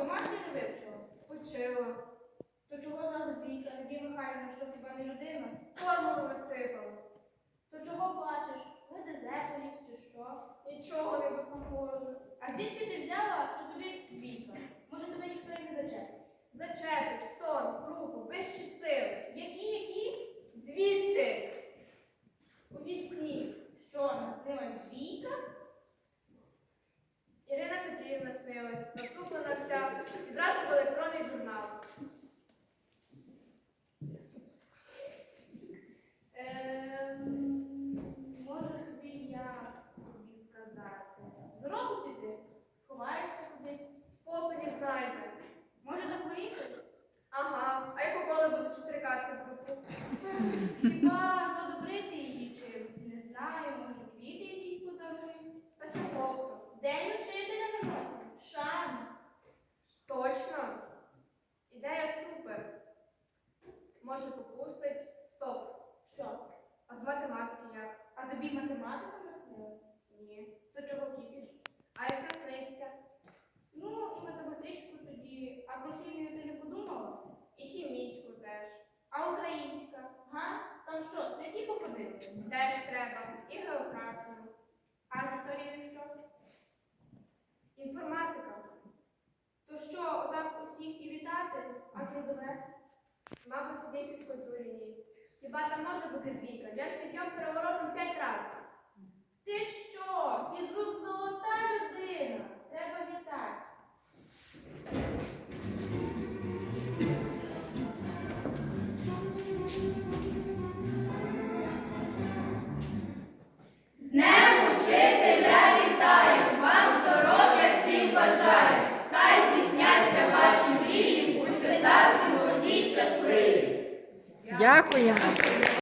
домашнє не вивчила? Почила. То чого зразу двійка? Надія Михайлівна, що хіба не людина? Формулу висипала. То чого плачеш? Поліз чи що? Нічого не допоможе. А звідки ти взяла, що тобі двійка? Може тебе ніхто і не зачепить? Зачепить, в руку? Хіба задобрити її чи не знаю, може квіти якісь подарує? Та чого то? День учителя носі. Шанс. Точно? Ідея супер. Може попустить. Стоп. Що? А з математики як? А тобі математика наснилась? Ні. То чого кипіш? А як не сниться? Ну, математичку тоді. А про хімію ти не подумала? І хімічку теж. А українська? Га? Там що, святі походили? Теж треба. І географію. А з історією що? Інформатика. То що, отак усіх і вітати, а трудове? Мабуть, тоді фізкультурі. Хіба там може бути двійка? Я ж підйом переворотом Дякуємо.